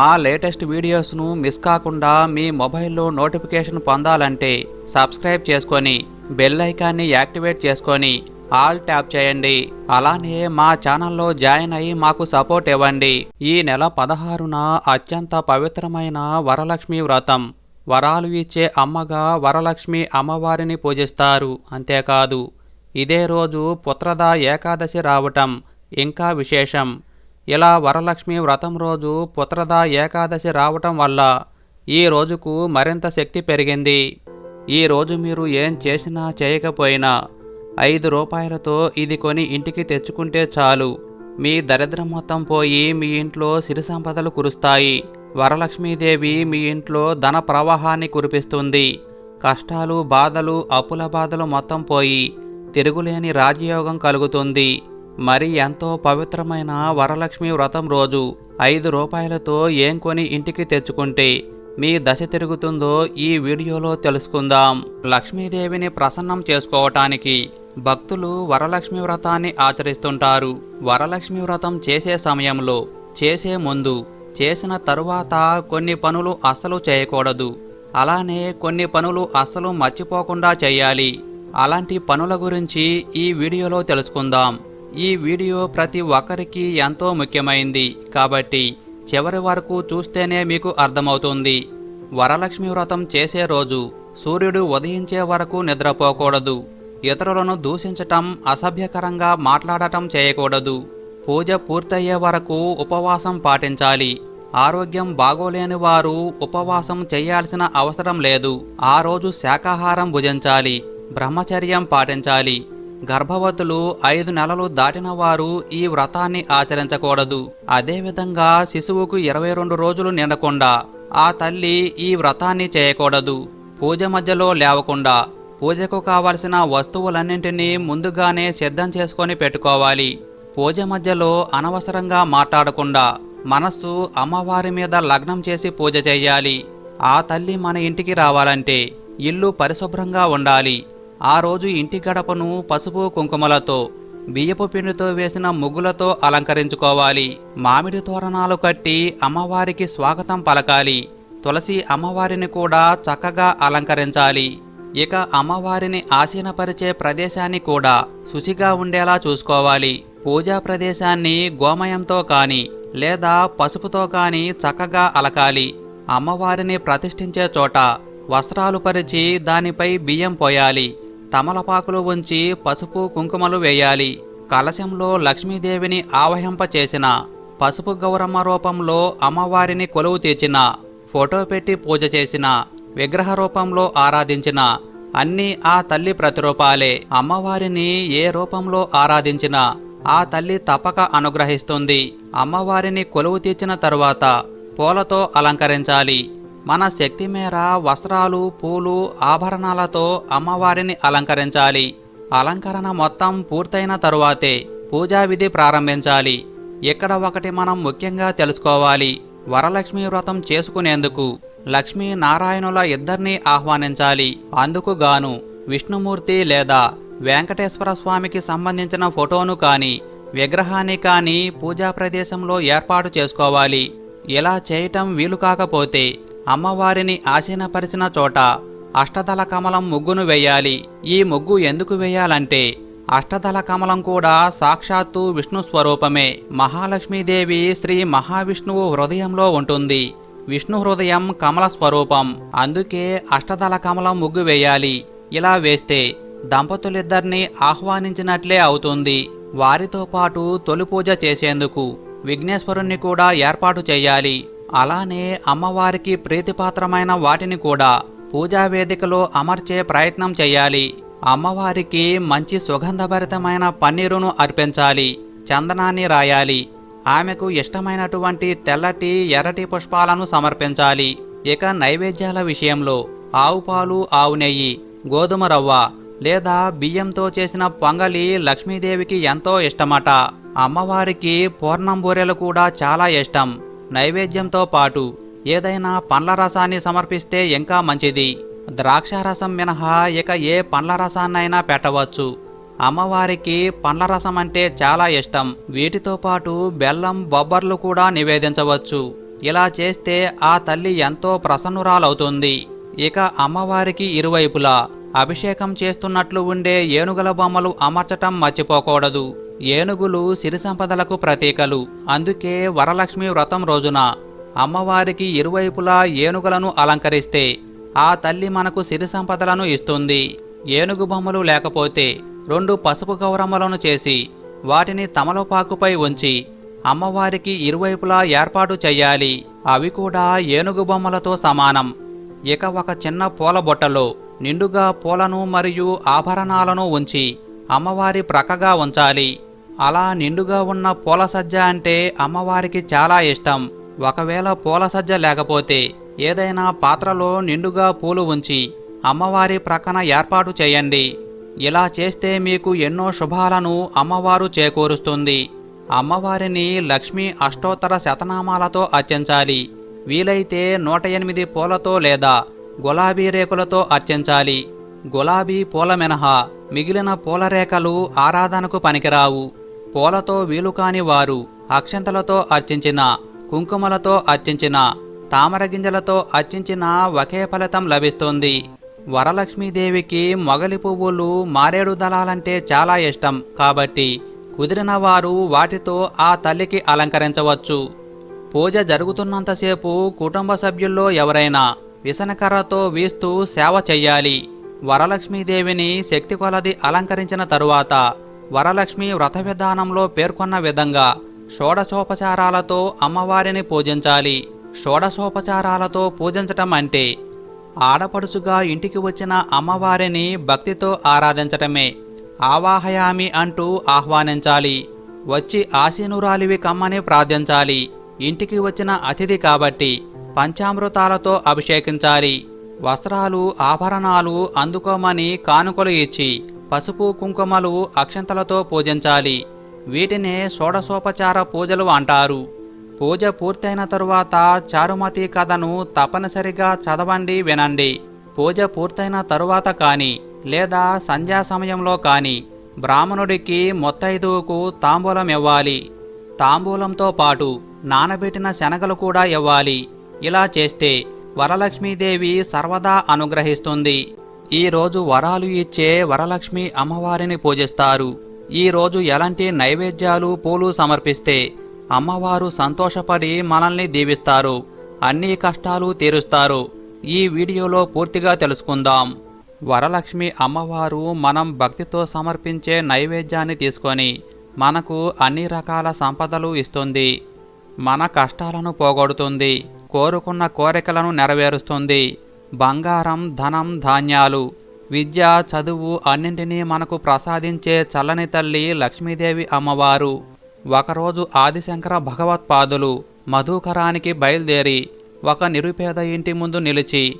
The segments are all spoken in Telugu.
మా లేటెస్ట్ వీడియోస్ను మిస్ కాకుండా మీ మొబైల్లో నోటిఫికేషన్ పొందాలంటే సబ్స్క్రైబ్ చేసుకొని బెల్ ఐకాన్ని యాక్టివేట్ చేసుకొని ఆల్ ట్యాప్ చేయండి. అలానే మా ఛానల్లో జాయిన్ అయ్యి మాకు సపోర్ట్ ఇవ్వండి. ఈ నెల పదహారున అత్యంత పవిత్రమైన వరలక్ష్మి వ్రతం. వరాలు ఇచ్చే అమ్మగా వరలక్ష్మి అమ్మవారిని పూజిస్తారు. అంతేకాదు ఇదే రోజు పుత్రద ఏకాదశి రావటం ఇంకా విశేషం. ఇలా వరలక్ష్మి వ్రతం రోజు పుత్రద ఏకాదశి రావటం వల్ల ఈ రోజుకు మరింత శక్తి పెరిగింది. ఈ రోజు మీరు ఏం చేసినా చేయకపోయినా ఐదు రూపాయలతో ఇది కొని ఇంటికి తెచ్చుకుంటే చాలు. మీ దరిద్రం మొత్తం పోయి మీ ఇంట్లో సిరి సంపదలు కురుస్తాయి. వరలక్ష్మీదేవి మీ ఇంట్లో ధన ప్రవాహాన్ని కురిపిస్తుంది. కష్టాలు బాధలు అప్పుల బాధలు మొత్తం పోయి తిరుగులేని రాజయోగం కలుగుతుంది. మరి ఎంతో పవిత్రమైన వరలక్ష్మి వ్రతం రోజు ఐదు రూపాయలతో ఏం కొని ఇంటికి తెచ్చుకుంటే మీ దశ తిరుగుతుందో ఈ వీడియోలో తెలుసుకుందాం. లక్ష్మీదేవిని ప్రసన్నం చేసుకోవటానికి భక్తులు వరలక్ష్మి వ్రతాన్ని ఆచరిస్తుంటారు. వరలక్ష్మి వ్రతం చేసే సమయంలో చేసే ముందు చేసిన తరువాత కొన్ని పనులు అస్సలు చేయకూడదు. అలానే కొన్ని పనులు అస్సలు మర్చిపోకుండా చేయాలి. అలాంటి పనుల గురించి ఈ వీడియోలో తెలుసుకుందాం. ఈ వీడియో ప్రతి ఒక్కరికి ఎంతో ముఖ్యమైంది. కాబట్టి చివరి వరకు చూస్తేనే మీకు అర్థమవుతుంది. వరలక్ష్మి వ్రతం చేసే రోజు సూర్యుడు ఉదయించే వరకు నిద్రపోకూడదు. ఇతరులను దూషించటం అసభ్యకరంగా మాట్లాడటం చేయకూడదు. పూజ పూర్తయ్యే వరకు ఉపవాసం పాటించాలి. ఆరోగ్యం బాగోలేని వారు ఉపవాసం చేయాల్సిన అవసరం లేదు. ఆ రోజు శాకాహారం భుజించాలి బ్రహ్మచర్యం పాటించాలి గర్భవతులు ఐదు నెలలు దాటిన వారు ఈ వ్రతాన్ని ఆచరించకూడదు. అదేవిధంగా శిశువుకు ఇరవై రెండు రోజులు నిండకుండా ఆ తల్లి ఈ వ్రతాన్ని చేయకూడదు. పూజ మధ్యలో లేవకుండా పూజకు కావలసిన వస్తువులన్నింటినీ ముందుగానే సిద్ధం చేసుకొని పెట్టుకోవాలి. పూజ మధ్యలో అనవసరంగా మాట్లాడకుండా మనస్సు అమ్మవారి మీద లగ్నం చేసి పూజ చేయాలి. ఆ తల్లి మన ఇంటికి రావాలంటే ఇల్లు పరిశుభ్రంగా ఉండాలి. ఆ రోజు ఇంటి గడపను పసుపు కుంకుమలతో బియ్యపు పిండితో వేసిన ముగ్గులతో అలంకరించుకోవాలి. మామిడి తోరణాలు కట్టి అమ్మవారికి స్వాగతం పలకాలి. తులసి అమ్మవారిని కూడా చక్కగా అలంకరించాలి. ఇక అమ్మవారిని ఆసీనపరిచే ప్రదేశాన్ని కూడా శుచిగా ఉండేలా చూసుకోవాలి. పూజా ప్రదేశాన్ని గోమయంతో కాని లేదా పసుపుతో కాని చక్కగా అలకాలి. అమ్మవారిని ప్రతిష్ఠించే చోట వస్త్రాలు పరిచి దానిపై బియ్యం పోయాలి. తమలపాకులు ఉంచి పసుపు కుంకుమలు వేయాలి. కలశంలో లక్ష్మీదేవిని ఆవహింపచేసిన పసుపు గౌరమ్మ రూపంలో అమ్మవారిని కొలువు తీర్చిన ఫోటో పెట్టి పూజ చేసిన విగ్రహ రూపంలో ఆరాధించిన అన్నీ ఆ తల్లి ప్రతిరూపాలే. అమ్మవారిని ఏ రూపంలో ఆరాధించినా ఆ తల్లి తప్పక అనుగ్రహిస్తుంది. అమ్మవారిని కొలువు తీర్చిన తరువాత పూలతో అలంకరించాలి. మన శక్తి మేర వస్త్రాలు పూలు ఆభరణాలతో అమ్మవారిని అలంకరించాలి. అలంకరణ మొత్తం పూర్తయిన తరువాతే పూజా విధి ప్రారంభించాలి. ఇక్కడ ఒకటి మనం ముఖ్యంగా తెలుసుకోవాలి. వరలక్ష్మి వ్రతం చేసుకునేందుకు లక్ష్మీ నారాయణుల ఇద్దరినీ ఆహ్వానించాలి. అందుకు గాను విష్ణుమూర్తి లేదా వెంకటేశ్వర స్వామికి సంబంధించిన ఫోటోను కానీ విగ్రహాన్ని కానీ పూజా ప్రదేశంలో ఏర్పాటు చేసుకోవాలి. ఇలా చేయటం వీలు కాకపోతే అమ్మవారిని ఆసీనపరిచిన చోట అష్టదళ కమలం ముగ్గును వేయాలి. ఈ ముగ్గు ఎందుకు వేయాలంటే అష్టదళ కమలం కూడా సాక్షాత్తు విష్ణు స్వరూపమే. మహాలక్ష్మీదేవి శ్రీ మహావిష్ణువు హృదయంలో ఉంటుంది. విష్ణు హృదయం కమల స్వరూపం. అందుకే అష్టదళ కమలం ముగ్గు వేయాలి. ఇలా వేస్తే దంపతులిద్దరిని ఆహ్వానించినట్లే అవుతుంది. వారితో పాటు తొలి పూజ చేసేందుకు విఘ్నేశ్వరుణ్ణి కూడా ఏర్పాటు చేయాలి. అలానే అమ్మవారికి ప్రీతిపాత్రమైన వాటిని కూడా పూజా వేదికలో అమర్చే ప్రయత్నం చేయాలి. అమ్మవారికి మంచి సుగంధభరితమైన పన్నీరును అర్పించాలి. చందనాన్ని రాయాలి. ఆమెకు ఇష్టమైనటువంటి తెల్లటి ఎర్రటి పుష్పాలను సమర్పించాలి. ఇక నైవేద్యాల విషయంలో ఆవు పాలు ఆవు నెయ్యి గోధుమ రవ్వ లేదా బియ్యంతో చేసిన పొంగలి లక్ష్మీదేవికి ఎంతో ఇష్టమట. అమ్మవారికి పూర్ణం బూరెలు కూడా చాలా ఇష్టం. నైవేద్యంతో పాటు ఏదైనా పండ్ల రసాన్ని సమర్పిస్తే ఇంకా మంచిది. ద్రాక్ష రసం మినహా ఇక ఏ పండ్ల రసాన్నైనా పెట్టవచ్చు. అమ్మవారికి పండ్ల రసం అంటే చాలా ఇష్టం. వీటితో పాటు బెల్లం బొబ్బర్లు కూడా నివేదించవచ్చు. ఇలా చేస్తే ఆ తల్లి ఎంతో ప్రసన్నురాలవుతుంది. ఇక అమ్మవారికి ఇరువైపులా అభిషేకం చేస్తున్నట్లు ఉండే ఏనుగుల బొమ్మలు అమర్చటం మర్చిపోకూడదు. ఏనుగులు సిరి సంపదలకు ప్రతీకలు. అందుకే వరలక్ష్మి వ్రతం రోజున అమ్మవారికి ఇరువైపులా ఏనుగులను అలంకరిస్తే ఆ తల్లి మనకు సిరి సంపదలను ఇస్తుంది. ఏనుగు బొమ్మలు లేకపోతే రెండు పసుపు గౌరమ్మలను చేసి వాటిని తమలపాకుపై ఉంచి అమ్మవారికి ఇరువైపులా ఏర్పాటు చెయ్యాలి. అవి కూడా ఏనుగు బొమ్మలతో సమానం. ఇక ఒక చిన్న పూల బొట్టలో నిండుగా పూలను మరియు ఆభరణాలను ఉంచి అమ్మవారి ప్రక్కగా ఉంచాలి. అలా నిండుగా ఉన్న పూల సజ్జ అంటే అమ్మవారికి చాలా ఇష్టం. ఒకవేళ పూల సజ్జ లేకపోతే ఏదైనా పాత్రలో నిండుగా పూలు ఉంచి అమ్మవారి ప్రక్కన ఏర్పాటు చేయండి. ఇలా చేస్తే మీకు ఎన్నో శుభాలను అమ్మవారు చేకూరుస్తుంది. అమ్మవారిని లక్ష్మీ అష్టోత్తర శతనామాలతో అర్చించాలి. వీలైతే నూట ఎనిమిది పూలతో లేదా గులాబీ రేకులతో అర్చించాలి. గులాబీ పూల మినహా మిగిలిన పూల రేఖలు ఆరాధనకు పనికిరావు. పూలతో వీలుకాని వారు అక్షంతలతో అర్చించిన కుంకుమలతో అర్చించిన తామర గింజలతో అర్చించిన ఒకే ఫలితం లభిస్తుంది. వరలక్ష్మీదేవికి మొగలి పువ్వులు మారేడు దళాలంటే చాలా ఇష్టం. కాబట్టి కుదిరిన వారు వాటితో ఆ తల్లికి అలంకరించవచ్చు. పూజ జరుగుతున్నంతసేపు కుటుంబ సభ్యుల్లో ఎవరైనా విసనకర్రతో వీస్తూ సేవ చెయ్యాలి. వరలక్ష్మీదేవిని శక్తి కొలది అలంకరించిన తరువాత వరలక్ష్మి వ్రత విధానంలో పేర్కొన్న విధంగా షోడశోపచారాలతో అమ్మవారిని పూజించాలి. షోడశోపచారాలతో పూజించటం అంటే ఆడపడుచుగా ఇంటికి వచ్చిన అమ్మవారిని భక్తితో ఆరాధించటమే. ఆవాహయామి అంటూ ఆహ్వానించాలి. వచ్చి ఆశీనురాలివి కమ్మని ప్రార్థించాలి. ఇంటికి వచ్చిన అతిథి కాబట్టి పంచామృతాలతో అభిషేకించాలి. వస్త్రాలు ఆభరణాలు అందుకోమని కానుకలు ఇచ్చి పసుపు కుంకుమలు అక్షంతలతో పూజించాలి. వీటినే షోడశోపచార పూజలు అంటారు. పూజ పూర్తయిన తరువాత చారుమతి కథను తప్పనిసరిగా చదవండి వినండి. పూజ పూర్తయిన తరువాత కానీ లేదా సంధ్యా సమయంలో కానీ బ్రాహ్మణుడికి మొత్తైదువుకు తాంబూలం ఇవ్వాలి. తాంబూలంతో పాటు నానబెట్టిన శనగలు కూడా ఇవ్వాలి. ఇలా చేస్తే వరలక్ష్మీదేవి సర్వదా అనుగ్రహిస్తుంది. ఈరోజు వరాలు ఇచ్చే వరలక్ష్మి అమ్మవారిని పూజిస్తారు. ఈరోజు ఎలాంటి నైవేద్యాలు పూలు సమర్పిస్తే అమ్మవారు సంతోషపడి మనల్ని దీవిస్తారు అన్ని కష్టాలు తీరుస్తారు. ఈ వీడియోలో పూర్తిగా తెలుసుకుందాం. వరలక్ష్మి అమ్మవారు మనం భక్తితో సమర్పించే నైవేద్యాన్ని తీసుకొని మనకు అన్ని రకాల సంపదలు ఇస్తుంది మన కష్టాలను పోగొడుతుంది కోరుకున్న కోరికలను నెరవేరుస్తుంది. బంగారం ధనం ధాన్యాలు. విద్య చదువు అన్నింటినీ మనకు ప్రసాదించే చల్లని తల్లి లక్ష్మీదేవి అమ్మవారు. ఒకరోజు ఆదిశంకర భగవత్పాదులు మధుకరానికి బయలుదేరి ఒక నిరుపేద ఇంటి ముందు నిలిచి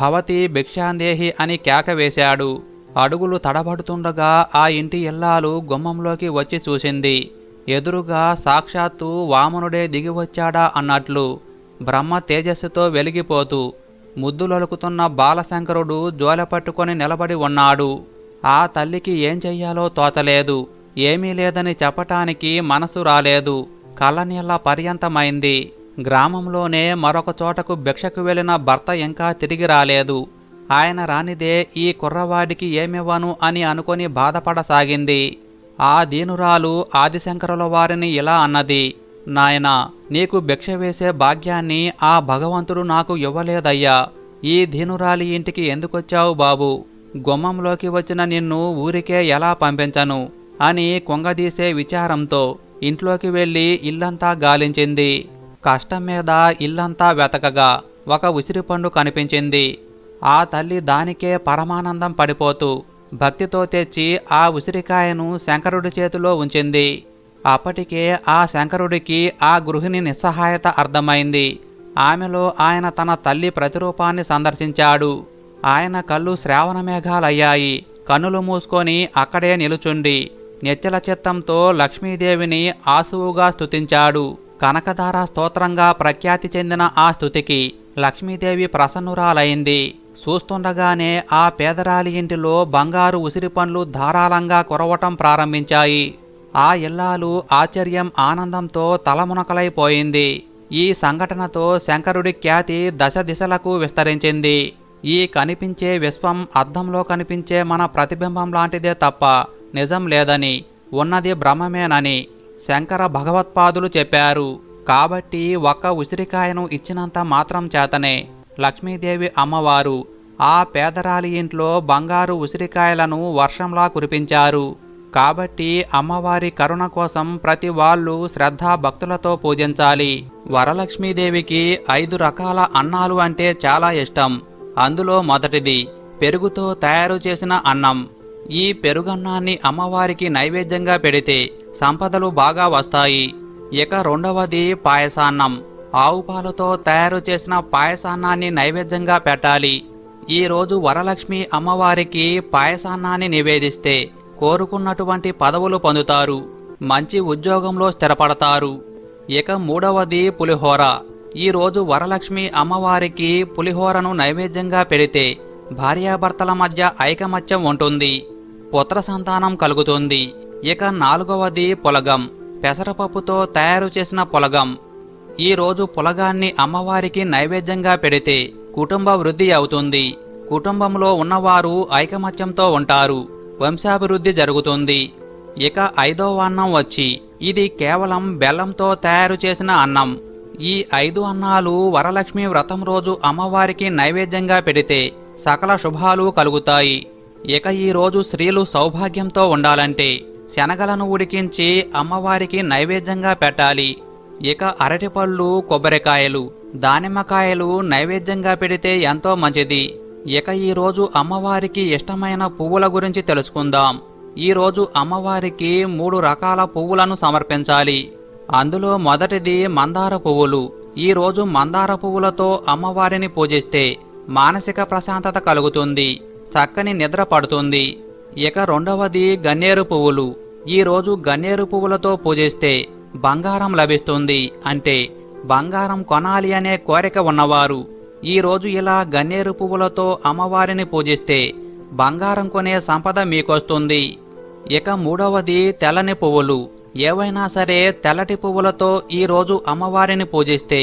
భవతి భిక్షాందేహి అని కేక వేశాడు. అడుగులు తడబడుతుండగా ఆ ఇంటి ఇల్లాలు గుమ్మంలోకి వచ్చి చూసింది. ఎదురుగా సాక్షాత్తు వామనుడే దిగివచ్చాడా అన్నట్లు బ్రహ్మ తేజస్సుతో వెలిగిపోతూ ముద్దులొలుకుతున్న బాలశంకరుడు జోల పట్టుకొని నిలబడి ఉన్నాడు. ఆ తల్లికి ఏం చెయ్యాలో తోచలేదు. ఏమీ లేదని చెప్పటానికి మనసు రాలేదు. కళ్ళనీళ్ళ పర్యంతమైంది. గ్రామంలోనే మరొక చోటకు భిక్షకు వెళ్ళిన భర్త ఇంకా తిరిగి రాలేదు. ఆయన రానిదే ఈ కుర్రవాడికి ఏమివ్వను అని అనుకొని బాధపడసాగింది. ఆ దీనురాలు ఆదిశంకరుల వారిని ఇలా అన్నది నాయనా నీకు భిక్ష వేసే భాగ్యాన్ని ఆ భగవంతుడు నాకు ఇవ్వలేదయ్యా. ఈ దీనురాలి ఇంటికి ఎందుకొచ్చావు బాబు? గుమ్మంలోకి వచ్చిన నిన్ను ఊరికే ఎలా పంపించను? అని కొంగదీసే విచారంతో ఇంట్లోకి వెళ్ళి ఇల్లంతా గాలించింది. కష్టం మీద ఇల్లంతా వెతకగా ఒక ఉసిరిపండు కనిపించింది. ఆ తల్లి దానికే పరమానందం పడిపోతూ భక్తితో తెచ్చి ఆ ఉసిరికాయను శంకరుడి చేతిలో ఉంచింది. అప్పటికే ఆ శంకరుడికి ఆ గృహిణి నిస్సహాయత అర్థమైంది. ఆమెలో ఆయన తన తల్లి ప్రతిరూపాన్ని సందర్శించాడు. ఆయన కళ్ళు శ్రావణ మేఘాలయ్యాయి కన్నులు మూసుకొని అక్కడే నిలుచుండి. నిచ్చల చిత్తంతో లక్ష్మీదేవిని ఆసువుగా స్తుతించాడు. కనకధార స్తోత్రంగా ప్రఖ్యాతి చెందిన ఆ స్థుతికి లక్ష్మీదేవి ప్రసన్నురాలైంది. చూస్తుండగానే ఆ పేదరాలి ఇంటిలో బంగారు ఉసిరి పండ్లు ధారాళంగా కురవటం ప్రారంభించాయి. ఆ ఇల్లాలు ఆశ్చర్యం ఆనందంతో తలమునకలైపోయింది. ఈ సంఘటనతో శంకరుడి ఖ్యాతి దశ దిశలకు విస్తరించింది. ఈ కనిపించే విశ్వం అద్దంలో కనిపించే మన ప్రతిబింబం లాంటిదే తప్ప నిజం లేదని ఉన్నది భ్రమమేనని శంకర భగవత్పాదులు చెప్పారు. కాబట్టి ఒక్క ఉసిరికాయను ఇచ్చినంత మాత్రం చేతనే లక్ష్మీదేవి అమ్మవారు ఆ పేదరాలి ఇంట్లో బంగారు ఉసిరికాయలను వర్షంలా కురిపించారు. కాబట్టి అమ్మవారి కరుణ కోసం ప్రతి వాళ్ళు శ్రద్ధా భక్తులతో పూజించాలి. వరలక్ష్మీదేవికి ఐదు రకాల అన్నాలు అంటే చాలా ఇష్టం. అందులో మొదటిది పెరుగుతో తయారు చేసిన అన్నం. ఈ పెరుగన్నాన్ని అమ్మవారికి నైవేద్యంగా పెడితే సంపదలు బాగా వస్తాయి. ఇక రెండవది పాయసాన్నం. ఆవు పాలతో తయారు చేసిన పాయసాన్నాన్ని నైవేద్యంగా పెట్టాలి. ఈరోజు వరలక్ష్మి అమ్మవారికి పాయసాన్నాన్ని నివేదిస్తే కోరుకున్నటువంటి పదవులు పొందుతారు. మంచి ఉద్యోగంలో స్థిరపడతారు. ఇక మూడవది పులిహోర. ఈ రోజు వరలక్ష్మి అమ్మవారికి పులిహోరను నైవేద్యంగా పెడితే భార్యాభర్తల మధ్య ఐకమత్యం ఉంటుంది. పుత్ర సంతానం కలుగుతుంది. ఇక నాలుగవది పొలగం. పెసరపప్పుతో తయారు చేసిన పొలగం. ఈరోజు పొలగాన్ని అమ్మవారికి నైవేద్యంగా పెడితే కుటుంబ వృద్ధి అవుతుంది. కుటుంబంలో ఉన్నవారు ఐకమత్యంతో ఉంటారు. వంశాభివృద్ధి జరుగుతుంది. ఇక ఐదో అన్నం వచ్చి ఇది కేవలం బెల్లంతో తయారు చేసిన అన్నం. ఈ ఐదు అన్నాలు వరలక్ష్మి వ్రతం రోజు అమ్మవారికి నైవేద్యంగా పెడితే సకల శుభాలు కలుగుతాయి. ఇక ఈ రోజు స్త్రీలు సౌభాగ్యంతో ఉండాలంటే శనగలను ఉడికించి అమ్మవారికి నైవేద్యంగా పెట్టాలి. ఇక అరటిపళ్ళు కొబ్బరికాయలు దానిమ్మకాయలు నైవేద్యంగా పెడితే ఎంతో మంచిది. ఇక ఈరోజు అమ్మవారికి ఇష్టమైన పువ్వుల గురించి తెలుసుకుందాం. ఈరోజు అమ్మవారికి మూడు రకాల పువ్వులను సమర్పించాలి. అందులో మొదటిది మందార పువ్వులు. ఈరోజు మందార పువ్వులతో అమ్మవారిని పూజిస్తే మానసిక ప్రశాంతత కలుగుతుంది చక్కని నిద్ర పడుతుంది. ఇక రెండవది గన్నేరు పువ్వులు. ఈరోజు గన్నేరు పువ్వులతో పూజిస్తే బంగారం లభిస్తుంది అంటే బంగారం కొనాలి అనే కోరిక ఉన్నవారు ఈ రోజు ఇలా గన్నేరు పువ్వులతో అమ్మవారిని పూజిస్తే బంగారం కొనే సంపద మీకొస్తుంది. ఇక మూడవది తెల్లని పువ్వులు. ఏవైనా సరే తెల్లటి పువ్వులతో ఈ రోజు అమ్మవారిని పూజిస్తే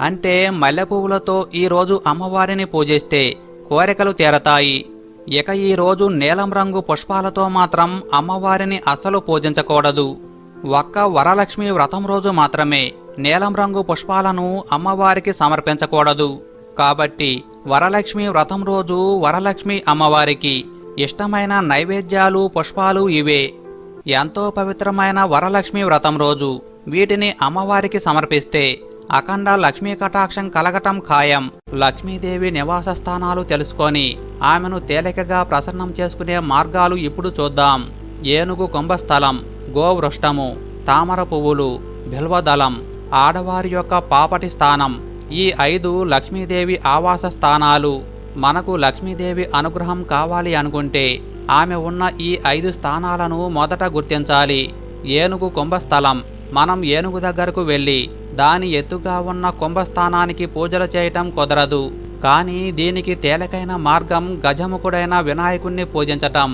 అంటే మల్లె పువ్వులతో ఈ రోజు అమ్మవారిని పూజిస్తే కోరికలు తీరతాయి. ఇక ఈ రోజు నీలం రంగు పుష్పాలతో మాత్రం అమ్మవారిని అస్సలు పూజించకూడదు. ఒక్క వరలక్ష్మి వ్రతం రోజు మాత్రమే నీలం రంగు పుష్పాలను అమ్మవారికి సమర్పించకూడదు. కాబట్టి వరలక్ష్మి వ్రతం రోజు వరలక్ష్మి అమ్మవారికి ఇష్టమైన నైవేద్యాలు పుష్పాలు ఇవే. ఎంతో పవిత్రమైన వరలక్ష్మి వ్రతం రోజు వీటిని అమ్మవారికి సమర్పిస్తే అఖండ లక్ష్మీ కటాక్షం కలగటం ఖాయం. లక్ష్మీదేవి నివాస స్థానాలు తెలుసుకొని ఆమెను తేలికగా ప్రసన్నం చేసుకునే మార్గాలు ఇప్పుడు చూద్దాం. ఏనుగు కుంభస్థలం గోవృష్టము తామర పువ్వులు బిల్వదళం ఆడవారి యొక్క పాపటి స్థానం ఈ ఐదు లక్ష్మీదేవి ఆవాస స్థానాలు మనకు లక్ష్మీదేవి అనుగ్రహం కావాలి అనుకుంటే ఆమె ఉన్న ఈ ఐదు స్థానాలను మొదట గుర్తించాలి. ఏనుగు కుంభస్థలం మనం ఏనుగు దగ్గరకు వెళ్ళి దాని ఎత్తుగా ఉన్న కుంభస్థానానికి పూజలు చేయటం కుదరదు. కానీ దీనికి తేలికైన మార్గం గజముఖుడైన వినాయకుణ్ణి పూజించటం.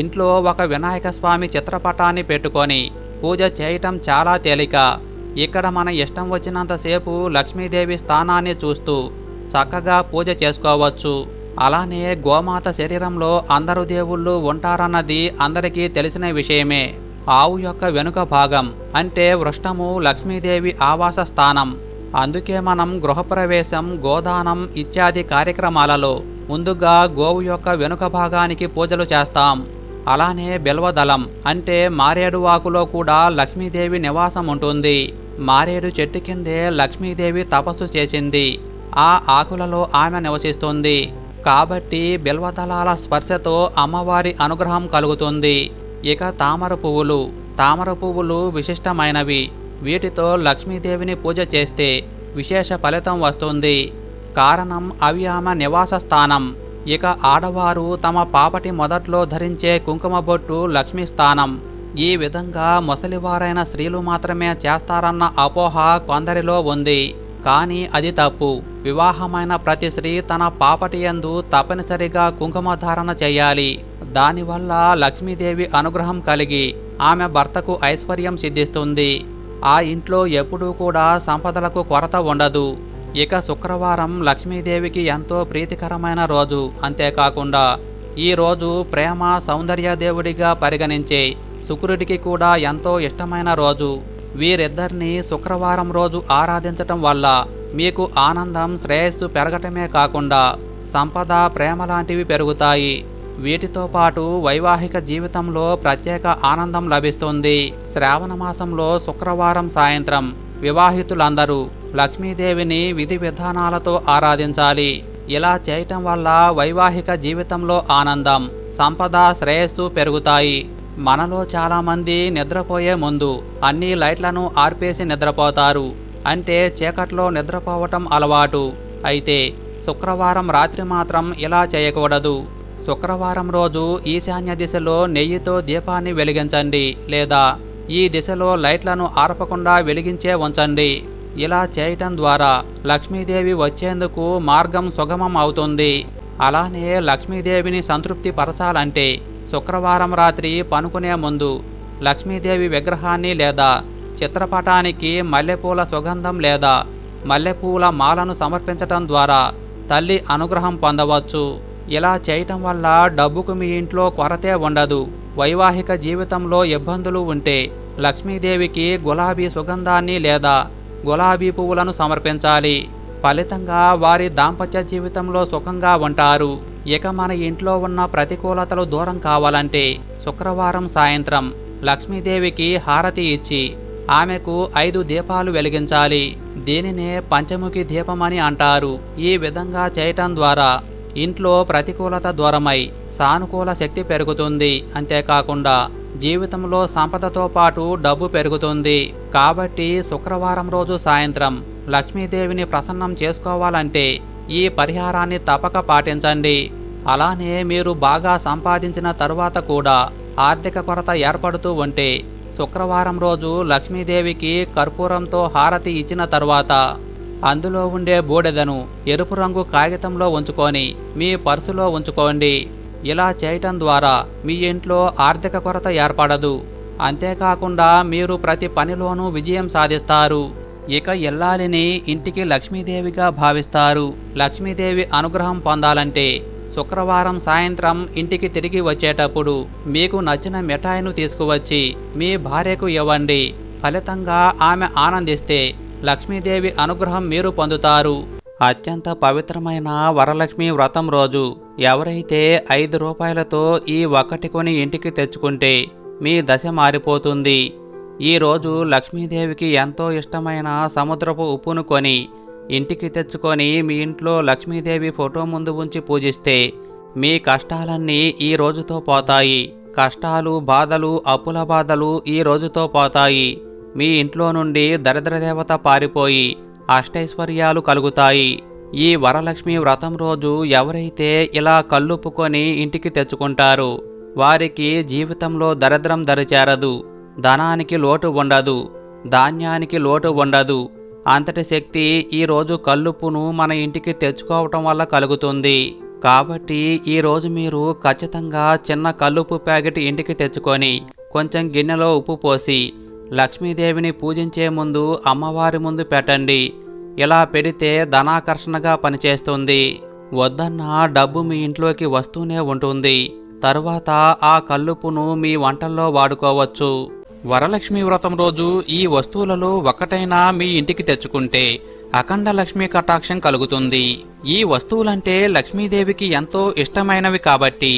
ఇంట్లో ఒక వినాయక స్వామి చిత్రపటాన్ని పెట్టుకొని పూజ చేయటం చాలా తేలిక. ఇక్కడ మన ఇష్టం వచ్చినంతసేపు లక్ష్మీదేవి స్థానాన్ని చూస్తూ చక్కగా పూజ చేసుకోవచ్చు. అలానే గోమాత శరీరంలో అందరు దేవుళ్ళు ఉంటారన్నది అందరికీ తెలిసిన విషయమే. ఆవు యొక్క వెనుక భాగం అంటే వృష్టము లక్ష్మీదేవి ఆవాస స్థానం. అందుకే మనం గృహప్రవేశం గోదానం ఇత్యాది కార్యక్రమాలలో ముందుగా గోవు యొక్క వెనుక భాగానికి పూజలు చేస్తాం. అలానే బిల్వదళం అంటే మారేడు ఆకులో కూడా లక్ష్మీదేవి నివాసం ఉంటుంది. మారేడు చెట్టు కిందే లక్ష్మీదేవి తపస్సు చేసింది. ఆ ఆకులలో ఆమె నివసిస్తుంది. కాబట్టి బిల్వదళాల స్పర్శతో అమ్మవారి అనుగ్రహం కలుగుతుంది. ఇక తామర పువ్వులు. తామర పువ్వులు విశిష్టమైనవి. వీటితో లక్ష్మీదేవిని పూజ చేస్తే విశేష ఫలితం వస్తుంది. కారణం అవి ఆమె నివాస స్థానం. ఇక ఆడవారు తమ పాపటి మొదట్లో ధరించే కుంకుమ బొట్టు లక్ష్మీ స్థానం. ఈ విధంగా ముసలివారైన స్త్రీలు మాత్రమే చేస్తారన్న అపోహ కొందరిలో ఉంది. కానీ అది తప్పు. వివాహమైన ప్రతి స్త్రీ తన పాపటి యందు తప్పనిసరిగా కుంకుమ ధారణ చేయాలి దానివల్ల లక్ష్మీదేవి అనుగ్రహం కలిగి ఆమె భర్తకు ఐశ్వర్యం సిద్ధిస్తుంది. ఆ ఇంట్లో ఎప్పుడూ కూడా సంపదలకు కొరత ఉండదు. ఇక శుక్రవారం లక్ష్మీదేవికి ఎంతో ప్రీతికరమైన రోజు. అంతేకాకుండా ఈ రోజు ప్రేమ సౌందర్య దేవుడిగా పరిగణించే శుక్రుడికి కూడా ఎంతో ఇష్టమైన రోజు. వీరిద్దరిని శుక్రవారం రోజు ఆరాధించటం వల్ల మీకు ఆనందం శ్రేయస్సు పెరగటమే కాకుండా సంపద ప్రేమ లాంటివి పెరుగుతాయి. వీటితో పాటు వైవాహిక జీవితంలో ప్రత్యేక ఆనందం లభిస్తుంది. శ్రావణ మాసంలో శుక్రవారం సాయంత్రం వివాహితులందరూ లక్ష్మీదేవిని విధి విధానాలతో ఆరాధించాలి. ఇలా చేయటం వల్ల వైవాహిక జీవితంలో ఆనందం సంపద శ్రేయస్సు పెరుగుతాయి. మనలో చాలామంది నిద్రపోయే ముందు అన్ని లైట్లను ఆర్పేసి నిద్రపోతారు. అంటే చీకట్లో నిద్రపోవటం అలవాటు. అయితే శుక్రవారం రాత్రి మాత్రం ఇలా చేయకూడదు. శుక్రవారం రోజు ఈశాన్య దిశలో నెయ్యితో దీపాన్ని వెలిగించండి లేదా ఈ దిశలో లైట్లను ఆర్పకుండా వెలిగించే ఉంచండి. ఇలా చేయటం ద్వారా లక్ష్మీదేవి వచ్చేందుకు మార్గం సుగమం అవుతుంది. అలానే లక్ష్మీదేవిని సంతృప్తి పరచాలంటే శుక్రవారం రాత్రి పనుకునే ముందు లక్ష్మీదేవి విగ్రహాన్ని లేదా చిత్రపటానికి మల్లెపూల సుగంధం లేదా మల్లెపూల మాలను సమర్పించటం ద్వారా తల్లి అనుగ్రహం పొందవచ్చు. ఇలా చేయటం వల్ల డబ్బుకు మీ ఇంట్లో కొరతే ఉండదు. వైవాహిక జీవితంలో ఇబ్బందులు ఉంటే లక్ష్మీదేవికి గులాబీ సుగంధాన్ని లేదా గులాబీ పువ్వులను సమర్పించాలి. ఫలితంగా వారి దాంపత్య జీవితంలో సుఖంగా ఉంటారు. ఇక మన ఇంట్లో ఉన్న ప్రతికూలతలు దూరం కావాలంటే శుక్రవారం సాయంత్రం లక్ష్మీదేవికి హారతి ఇచ్చి ఆమెకు ఐదు దీపాలు వెలిగించాలి. దీనినే పంచముఖి దీపమని అంటారు. ఈ విధంగా చేయటం ద్వారా ఇంట్లో ప్రతికూలత దూరమై సానుకూల శక్తి పెరుగుతుంది. అంతేకాకుండా జీవితంలో సంపదతో పాటు డబ్బు పెరుగుతుంది. కాబట్టి శుక్రవారం రోజు సాయంత్రం లక్ష్మీదేవిని ప్రసన్నం చేసుకోవాలంటే ఈ పరిహారాన్ని తప్పక పాటించండి. అలానే మీరు బాగా సంపాదించిన తరువాత కూడా ఆర్థిక కొరత ఏర్పడుతూ ఉంటే శుక్రవారం రోజు లక్ష్మీదేవికి కర్పూరంతో హారతి ఇచ్చిన తరువాత అందులో ఉండే బూడిదను ఎరుపు రంగు కాగితంలో ఉంచుకొని మీ పర్సులో ఉంచుకోండి. ఇలా చేయటం ద్వారా మీ ఇంట్లో ఆర్థిక కొరత ఏర్పడదు. అంతేకాకుండా మీరు ప్రతి పనిలోనూ విజయం సాధిస్తారు. ఇక ఇల్లాలిని ఇంటికి లక్ష్మీదేవిగా భావిస్తారు. లక్ష్మీదేవి అనుగ్రహం పొందాలంటే శుక్రవారం సాయంత్రం ఇంటికి తిరిగి వచ్చేటప్పుడు మీకు నచ్చిన మిఠాయిను తీసుకువచ్చి మీ భార్యకు ఇవ్వండి. ఫలితంగా ఆమె ఆనందిస్తే లక్ష్మీదేవి అనుగ్రహం మీరు పొందుతారు. అత్యంత పవిత్రమైన వరలక్ష్మి వ్రతం రోజు. ఎవరైతే ఐదు రూపాయలతో ఈ ఒక్కటి కొని ఇంటికి తెచ్చుకుంటే మీ దశ మారిపోతుంది. ఈరోజు లక్ష్మీదేవికి ఎంతో ఇష్టమైన సముద్రపు ఉప్పును కొని ఇంటికి తెచ్చుకొని మీ ఇంట్లో లక్ష్మీదేవి ఫోటో ముందు ఉంచి పూజిస్తే మీ కష్టాలన్నీ ఈ రోజుతో పోతాయి. కష్టాలు బాధలు అప్పుల బాధలు ఈ రోజుతో పోతాయి. మీ ఇంట్లో నుండి దరిద్రదేవత పారిపోయి అష్టైశ్వర్యాలు కలుగుతాయి. ఈ వరలక్ష్మి వ్రతం రోజు ఎవరైతే ఇలా కళ్ళుప్పుకొని ఇంటికి తెచ్చుకుంటారో వారికి జీవితంలో దరిద్రం దరిచేరదు. ధనానికి లోటు ఉండదు ధాన్యానికి లోటు ఉండదు. అంతటి శక్తి ఈరోజు కల్లుప్పును మన ఇంటికి తెచ్చుకోవటం వల్ల కలుగుతుంది. కాబట్టి ఈరోజు మీరు ఖచ్చితంగా చిన్న కల్లుప్పు ప్యాకెట్ ఇంటికి తెచ్చుకొని కొంచెం గిన్నెలో ఉప్పు పోసి లక్ష్మీదేవిని పూజించే ముందు అమ్మవారి ముందు పెట్టండి. ఇలా పెడితే ధనాకర్షణగా పనిచేస్తుంది. వద్దన్న డబ్బు మీ ఇంట్లోకి వస్తూనే ఉంటుంది. తరువాత ఆ కల్లుపును మీ వంటల్లో వాడుకోవచ్చు. వరలక్ష్మి వ్రతం రోజు ఈ వస్తువులలో ఒకటైనా మీ ఇంటికి తెచ్చుకుంటే అఖండ లక్ష్మీ కటాక్షం కలుగుతుంది. ఈ వస్తువులంటే లక్ష్మీదేవికి ఎంతో ఇష్టమైనవి కాబట్టి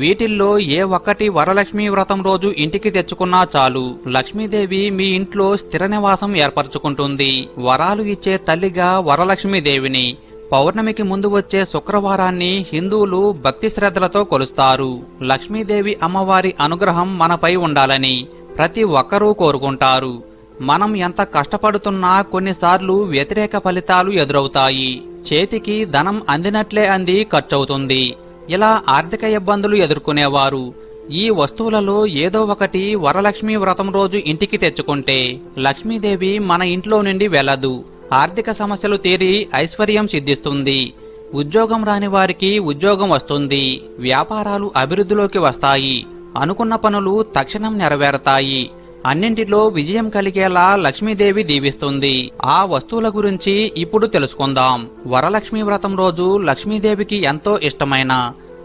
వీటిల్లో ఏ ఒక్కటి వరలక్ష్మి వ్రతం రోజు ఇంటికి తెచ్చుకున్నా చాలు. లక్ష్మీదేవి మీ ఇంట్లో స్థిర నివాసం ఏర్పరచుకుంటుంది. వరాలు ఇచ్చే తల్లిగా వరలక్ష్మీదేవిని పౌర్ణమికి ముందు వచ్చే శుక్రవారాన్ని హిందువులు భక్తి శ్రద్ధలతో కొలుస్తారు. లక్ష్మీదేవి అమ్మవారి అనుగ్రహం మనపై ఉండాలని ప్రతి ఒక్కరూ కోరుకుంటారు. మనం ఎంత కష్టపడుతున్నా కొన్నిసార్లు వ్యతిరేక ఫలితాలు ఎదురవుతాయి. చేతికి ధనం అందినట్లే అంది ఖర్చవుతుంది. ఇలా ఆర్థిక ఇబ్బందులు ఎదుర్కొనేవారు. ఈ వస్తువులలో ఏదో ఒకటి వరలక్ష్మి వ్రతం రోజు ఇంటికి తెచ్చుకుంటే లక్ష్మీదేవి మన ఇంట్లో నుండి వెళ్ళదు. ఆర్థిక సమస్యలు తీరి ఐశ్వర్యం సిద్ధిస్తుంది. ఉద్యోగం రాని వారికి ఉద్యోగం వస్తుంది. వ్యాపారాలు అభివృద్ధిలోకి వస్తాయి. అనుకున్న పనులు తక్షణం నెరవేరతాయి. అన్నింటిలో విజయం కలిగేలా లక్ష్మీదేవి దీవిస్తుంది. ఆ వస్తువుల గురించి ఇప్పుడు తెలుసుకుందాం. వరలక్ష్మి వ్రతం రోజు లక్ష్మీదేవికి ఎంతో ఇష్టమైన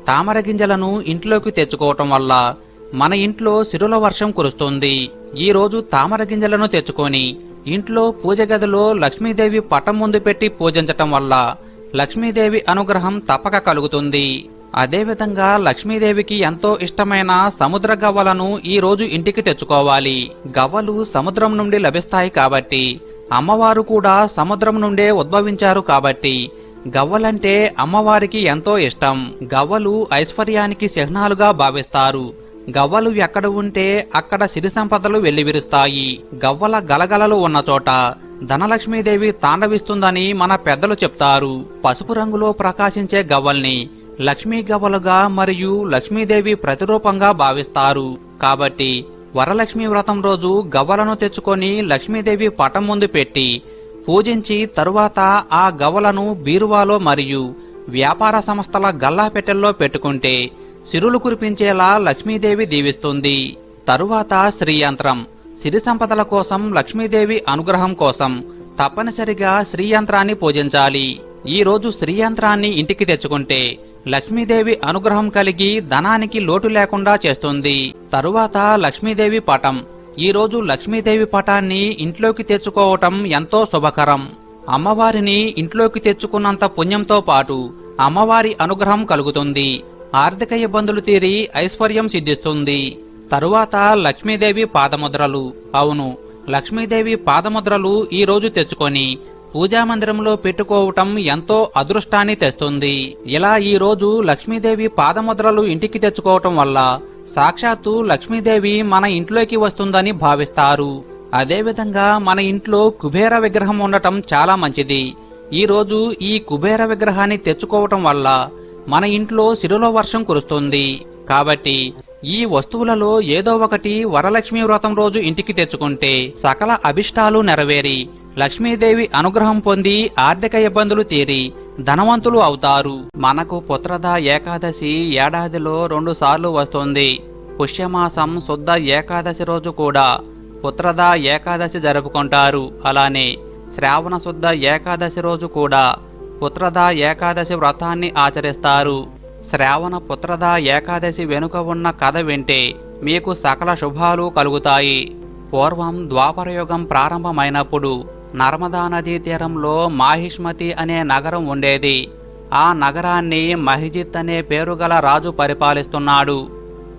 తామర గింజలను ఇంట్లోకి తెచ్చుకోవటం వల్ల మన ఇంట్లో సిరుల వర్షం కురుస్తుంది. ఈ రోజు తామర గింజలను తెచ్చుకొని ఇంట్లో పూజ గదిలో లక్ష్మీదేవి పటం ముందు పెట్టి పూజించటం వల్ల లక్ష్మీదేవి అనుగ్రహం తప్పక కలుగుతుంది. అదేవిధంగా లక్ష్మీదేవికి ఎంతో ఇష్టమైన సముద్ర గవ్వలను ఈ రోజు ఇంటికి తెచ్చుకోవాలి. గవ్వలు సముద్రం నుండి లభిస్తాయి కాబట్టి అమ్మవారు కూడా సముద్రం నుండే ఉద్భవించారు కాబట్టి గవ్వలంటే అమ్మవారికి ఎంతో ఇష్టం. గవ్వలు ఐశ్వర్యానికి చిహ్నాలుగా భావిస్తారు. గవ్వలు ఎక్కడ ఉంటే అక్కడ సిరి సంపదలు వెల్లివిరుస్తాయి. గవ్వల గలగలలు ఉన్న చోట ధనలక్ష్మీదేవి తాండవిస్తుందని మన పెద్దలు చెప్తారు. పసుపు రంగులో ప్రకాశించే గవ్వల్ని లక్ష్మీ గవలుగా మరియు లక్ష్మీదేవి ప్రతిరూపంగా భావిస్తారు. కాబట్టి వరలక్ష్మి వ్రతం రోజు గవ్వలను తెచ్చుకొని లక్ష్మీదేవి పటం ముందు పెట్టి పూజించి తరువాత ఆ గవ్వలను బీరువాలో మరియు వ్యాపార సంస్థల గల్లాపెట్టెల్లో పెట్టుకుంటే సిరులు కురిపించేలా లక్ష్మీదేవి దీవిస్తుంది. తరువాత శ్రీయంత్రం. సిరి సంపదల కోసం లక్ష్మీదేవి అనుగ్రహం కోసం తప్పనిసరిగా శ్రీయంత్రాన్ని పూజించాలి. ఈ రోజు శ్రీయంత్రాన్ని ఇంటికి తెచ్చుకుంటే లక్ష్మీదేవి అనుగ్రహం కలిగి ధనానికి లోటు లేకుండా చేస్తుంది. తరువాత లక్ష్మీదేవి పటం ఈరోజు లక్ష్మీదేవి పటాన్ని ఇంట్లోకి తెచ్చుకోవటం ఎంతో శుభకరం. అమ్మవారిని ఇంట్లోకి తెచ్చుకున్నంత పుణ్యంతో పాటు అమ్మవారి అనుగ్రహం కలుగుతుంది. ఆర్థిక ఇబ్బందులు తీరి ఐశ్వర్యం సిద్ధిస్తుంది. తరువాత లక్ష్మీదేవి పాదముద్రలు. అవును లక్ష్మీదేవి పాదముద్రలు ఈరోజు తెచ్చుకొని పూజా మందిరంలో పెట్టుకోవటం ఎంతో అదృష్టాన్ని తెస్తుంది. ఇలా ఈ రోజు లక్ష్మీదేవి పాదముద్రలు ఇంటికి తెచ్చుకోవటం వల్ల సాక్షాత్తు లక్ష్మీదేవి మన ఇంట్లోకి వస్తుందని భావిస్తారు. అదేవిధంగా మన ఇంట్లో కుబేర విగ్రహం ఉండటం చాలా మంచిది. ఈ రోజు ఈ కుబేర విగ్రహాన్ని తెచ్చుకోవటం వల్ల మన ఇంట్లో సిరులో వర్షం కురుస్తుంది. కాబట్టి ఈ వస్తువులలో ఏదో ఒకటి వరలక్ష్మి వ్రతం రోజు ఇంటికి తెచ్చుకుంటే సకల అభిష్టాలు నెరవేరి లక్ష్మీదేవి అనుగ్రహం పొంది ఆర్థిక ఇబ్బందులు తీరి ధనవంతులు అవుతారు. మనకు పుత్రద ఏకాదశి ఏడాదిలో రెండు సార్లు వస్తుంది. పుష్యమాసం శుద్ధ ఏకాదశి రోజు కూడా పుత్రద ఏకాదశి జరుపుకుంటారు. అలానే శ్రావణ శుద్ధ ఏకాదశి రోజు కూడా పుత్రద ఏకాదశి వ్రతాన్ని ఆచరిస్తారు. శ్రావణ పుత్రద ఏకాదశి వెనుక ఉన్న కథ వింటే మీకు సకల శుభాలు కలుగుతాయి. పూర్వం ద్వాపరయుగం ప్రారంభమైనప్పుడు నర్మదా నదీ తీరంలో మాహిష్మతి అనే నగరం ఉండేది. ఆ నగరాన్ని మహిజిత్ అనే పేరుగల రాజు పరిపాలిస్తున్నాడు.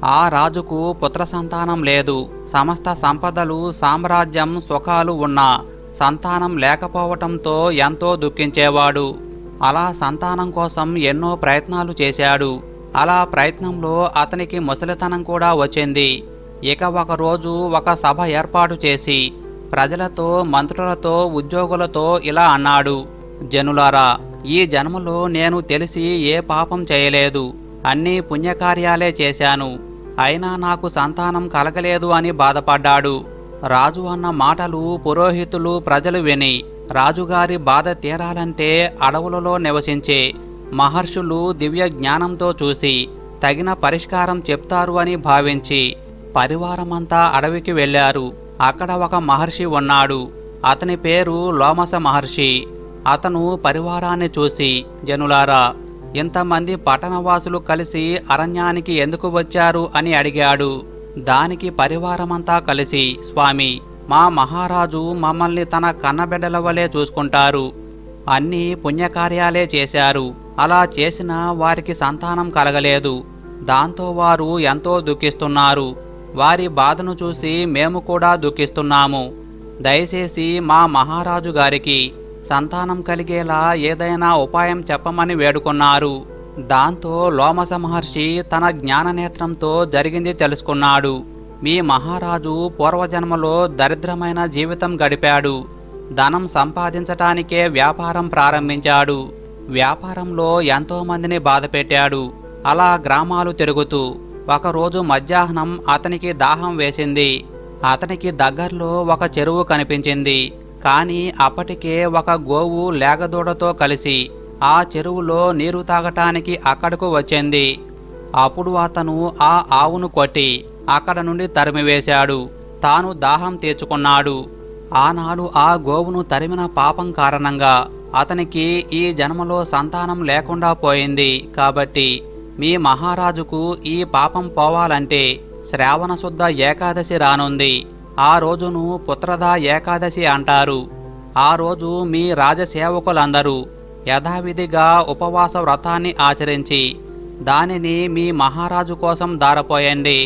ఆ రాజుకు పుత్ర సంతానం లేదు. సమస్త సంపదలు సామ్రాజ్యం సుఖాలు ఉన్నా సంతానం లేకపోవటంతో ఎంతో దుఃఖించేవాడు. అలా సంతానం కోసం ఎన్నో ప్రయత్నాలు చేశాడు. అలా ప్రయత్నంలో అతనికి ముసలితనం కూడా వచ్చింది. ఇక ఒకరోజు ఒక సభ ఏర్పాటు చేసి ప్రజలతో మంత్రులతో ఉద్యోగులతో ఇలా అన్నాడు. జనులారా ఈ జన్మలో నేను తెలిసి ఏ పాపం చేయలేదు. అన్నీ పుణ్యకార్యాలే చేశాను. అయినా నాకు సంతానం కలగలేదు అని బాధపడ్డాడు. రాజు అన్న మాటలు పురోహితులు ప్రజలు విని రాజుగారి బాధ తీరాలంటే అడవులలో నివసించే మహర్షులు దివ్య జ్ఞానంతో చూసి తగిన పరిష్కారం చెప్తారు అని భావించి పరివారమంతా అడవికి వెళ్ళారు. అక్కడ ఒక మహర్షి ఉన్నాడు. అతని పేరు లోమస మహర్షి. అతను పరివారాన్ని చూసి జనులారా ఇంతమంది పట్టణవాసులు కలిసి అరణ్యానికి ఎందుకు వచ్చారు? అని అడిగాడు. దానికి పరివారమంతా కలిసి స్వామి మా మహారాజు మమ్మల్ని తన కన్నబిడ్డల వలె చూసుకుంటారు. అన్ని పుణ్యకార్యాలే చేశారు. అలా చేసినా వారికి సంతానం కలగలేదు. దాంతో వారు ఎంతో దుఃఖిస్తున్నారు. వారి బాధను చూసి మేము కూడా దుఃఖిస్తున్నాము. దయచేసి మా మహారాజు గారికి సంతానం కలిగేలా ఏదైనా ఉపాయం చెప్పమని వేడుకున్నారు. దాంతో లోమస మహర్షి తన జ్ఞాననేత్రంతో జరిగింది తెలుసుకున్నాడు. మీ మహారాజు పూర్వజన్మలో దరిద్రమైన జీవితం గడిపాడు. ధనం సంపాదించటానికే వ్యాపారం ప్రారంభించాడు. వ్యాపారంలో ఎంతోమందిని బాధపెట్టాడు. అలా గ్రామాలు తిరుగుతూ ఒకరోజు మధ్యాహ్నం అతనికి దాహం వేసింది. అతనికి దగ్గర్లో ఒక చెరువు కనిపించింది. కానీ అప్పటికే ఒక గోవు లేగదూడతో కలిసి ఆ చెరువులో నీరు తాగటానికి అక్కడకు వచ్చింది. అప్పుడు అతను ఆ ఆవును కొట్టి అక్కడ నుండి తరిమివేశాడు. తాను దాహం తీర్చుకున్నాడు. ఆనాడు ఆ గోవును తరిమిన పాపం కారణంగా అతనికి ఈ జన్మలో సంతానం లేకుండా పోయింది కాబట్టి మీ మహారాజుకు ఈ పాపం పోవాలంటే శ్రావణశుద్ధ ఏకాదశి రానుంది. ఆ రోజును పుత్రదా ఏకాదశి అంటారు. ఆ రోజు మీ రాజసేవకులందరూ యథావిధిగా ఉపవాస వ్రతాన్ని ఆచరించి దానిని మీ మహారాజు కోసం దారపోయండి.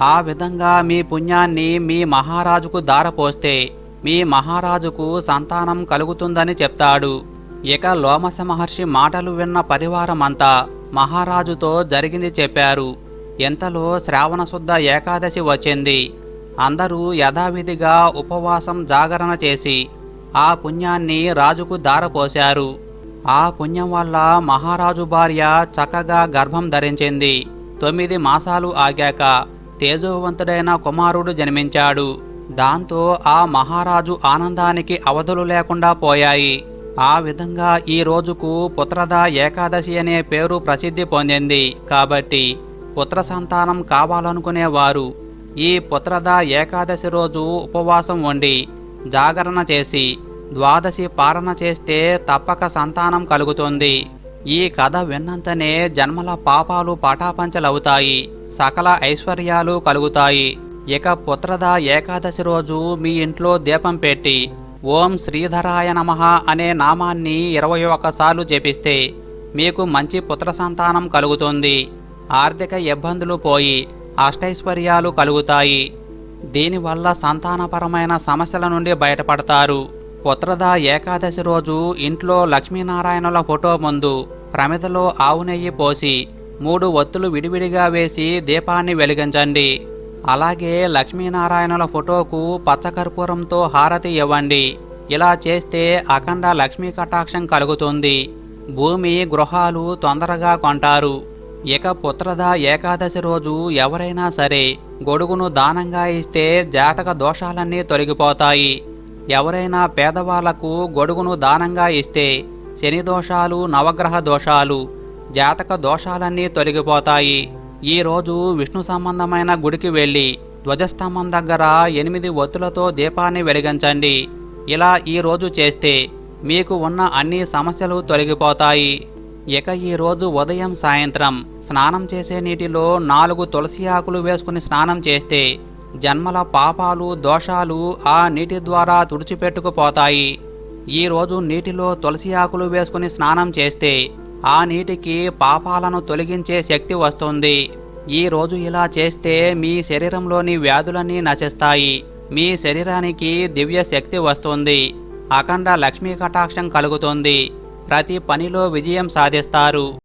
ఆ విధంగా మీ పుణ్యాన్ని మీ మహారాజుకు దారపోస్తే మీ మహారాజుకు సంతానం కలుగుతుందని చెప్తాడు. ఇక లోమస మహర్షి మాటలు విన్న పరివారమంతా మహారాజుతో జరిగింది చెప్పారు. ఎంతలో శ్రావణశుద్ధ ఏకాదశి వచ్చింది. అందరూ యథావిధిగా ఉపవాసం జాగరణ చేసి ఆ పుణ్యాన్ని రాజుకు దారపోశారు ఆ పుణ్యం వల్ల మహారాజు భార్య చక్కగా గర్భం ధరించింది. తొమ్మిది మాసాలు ఆగాక తేజోవంతుడైన కుమారుడు జన్మించాడు. దాంతో ఆ మహారాజు ఆనందానికి అవధులు లేకుండా పోయాయి. ఆ విధంగా ఈ రోజుకు పుత్రద ఏకాదశి అనే పేరు ప్రసిద్ధి పొందింది. కాబట్టి పుత్ర సంతానం కావాలనుకునేవారు ఈ పుత్రద ఏకాదశి రోజు ఉపవాసం ఉండి జాగరణ చేసి ద్వాదశి పారణ చేస్తే తప్పక సంతానం కలుగుతుంది. ఈ కథ విన్నంతనే జన్మల పాపాలు పటాపంచలవుతాయి. సకల ఐశ్వర్యాలు కలుగుతాయి. ఇక పుత్రద ఏకాదశి రోజు మీ ఇంట్లో దీపం పెట్టి ఓం శ్రీధరాయ నమః అనే నామాన్ని ఇరవై ఒక్కసార్లు జపిస్తే మీకు మంచి పుత్ర సంతానం కలుగుతుంది. ఆర్థిక ఇబ్బందులు పోయి అష్టైశ్వర్యాలు కలుగుతాయి. దీనివల్ల సంతానపరమైన సమస్యల నుండి బయటపడతారు. పుత్రద ఏకాదశి రోజు ఇంట్లో లక్ష్మీనారాయణుల ఫోటో ముందు ప్రమిదలో ఆవు నెయ్యి పోసి మూడు ఒత్తులు విడివిడిగా వేసి దీపాన్ని వెలిగించండి. అలాగే లక్ష్మీనారాయణుల ఫోటోకు పచ్చకర్పూరంతో హారతి ఇవ్వండి. ఇలా చేస్తే అఖండ లక్ష్మీ కటాక్షం కలుగుతుంది. భూమి గృహాలు తొందరగా కొంటారు. ఇక పుత్రద ఏకాదశి రోజు ఎవరైనా సరే గొడుగును దానంగా ఇస్తే జాతక దోషాలన్నీ తొలగిపోతాయి. ఎవరైనా పేదవాళ్ళకు గొడుగును దానంగా ఇస్తే శని దోషాలు నవగ్రహ దోషాలు జాతక దోషాలన్నీ తొలగిపోతాయి. ఈరోజు విష్ణు సంబంధమైన గుడికి వెళ్ళి ధ్వజస్తంభం దగ్గర ఎనిమిది ఒత్తులతో దీపాన్ని వెలిగించండి. ఇలా ఈరోజు చేస్తే మీకు ఉన్న అన్ని సమస్యలు తొలగిపోతాయి. ఇక ఈరోజు ఉదయం సాయంత్రం స్నానం చేసే నీటిలో నాలుగు తులసి ఆకులు వేసుకుని స్నానం చేస్తే జన్మల పాపాలు దోషాలు ఆ నీటి ద్వారా తుడిచిపెట్టుకుపోతాయి. ఈరోజు నీటిలో తులసి ఆకులు వేసుకుని స్నానం చేస్తే ఆ నీటికి పాపాలను తొలగించే శక్తి వస్తుంది. ఈ రోజు ఇలా చేస్తే మీ శరీరంలోని వ్యాధులన్నీ నశిస్తాయి. మీ శరీరానికి దివ్య శక్తి వస్తుంది. అఖండ లక్ష్మీ కటాక్షం కలుగుతుంది. ప్రతి పనిలో విజయం సాధిస్తారు.